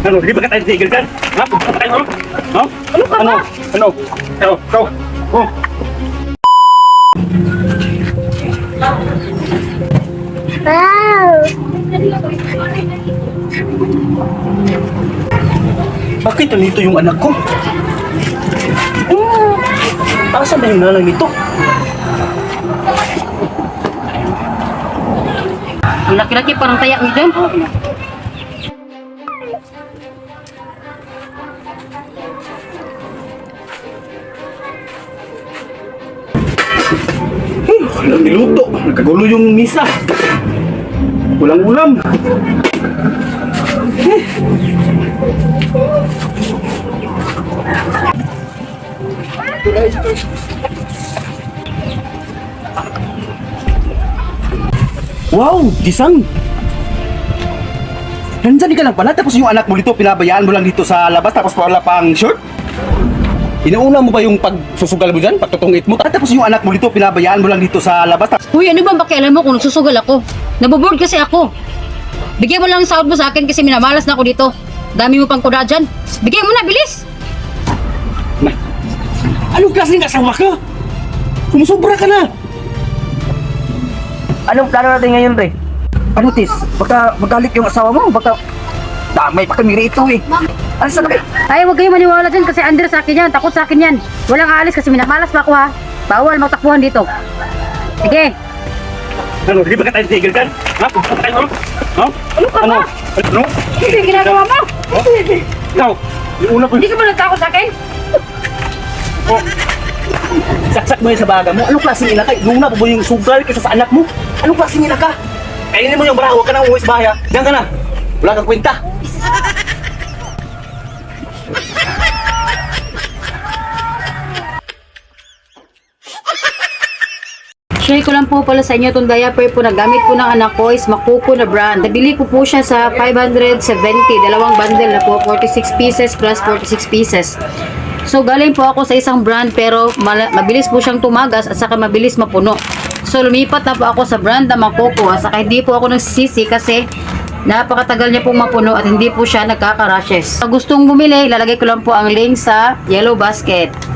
Ano, di ba ka tayo tigil dyan? Ha? Pupunta tayo, no? No? Ano ka Ano? ba? Ano? Ano? Ikaw? Oh. Wow! Bakit nandito yung anak ko? Hmm. Asan na yung nanay nito? Ang laki-laki parang tayak niyo dyan. Walang niluto. Nagkagulo yung misa. Walang ulam. Wow, gisang! Nandyan ka lang pala, tapos yung anak mo dito, pinabayaan mo lang dito sa labas, tapos wala pang shirt? Inauna mo ba yung pagsusugal mo dyan, pagtutungit mo? Tapos yung anak mo dito, pinabayaan mo lang dito sa labas, tapos Uy, ano ba pakialam mo kung nagsusugal ako? Naboboard kasi ako. Bigyan mo lang ng sahod mo sa akin kasi minamalas na ako dito. Dami mo pang kuda dyan. Bigyan mo na, bilis! Ma, anong klase ng asawa ka? Sumusobra ka na! Anong plano natin ngayon, Re? Ano, Tis? Baka magalit yung asawa mo. Baka damay pa kami rito eh. Ano sa kami? Ay, huwag kayo maniwala dyan kasi under sa akin yan. Takot sa akin yan. Walang aalis kasi minamalas pa ako ha. Bawal magtakbuhan dito. Sige. Ano, di ba ka tayo tigil dyan? Ha? Pupunta tayo, no? No? Ano ka Ano? ba? Ano? Ano yung ginagawa mo? Ikaw, yung una po Hindi ka ba nagtakot sa akin? saksak mo yun sa baga mo. Anong klaseng ina ka? Yung una po ba yung sugal kaysa sa anak mo? Anong klaseng ina ka? Kainin mo yung baraha, huwag ka nang umuwi sa bahay ha. Diyan ka na. Wala kang kwenta. Share ko lang po pala sa inyo itong diaper po na gamit po ng anak ko is Makuko na brand. Nabili ko po siya sa 570, dalawang bundle na po, 46 pieces plus 46 pieces. So galing po ako sa isang brand pero mabilis po siyang tumagas at saka mabilis mapuno. So lumipat na po ako sa brand na Makuko at saka hindi po ako nagsisisi kasi napakatagal niya pong mapuno at hindi po siya nagkaka-rashes. Sa gustong bumili, ilalagay ko lang po ang link sa yellow basket.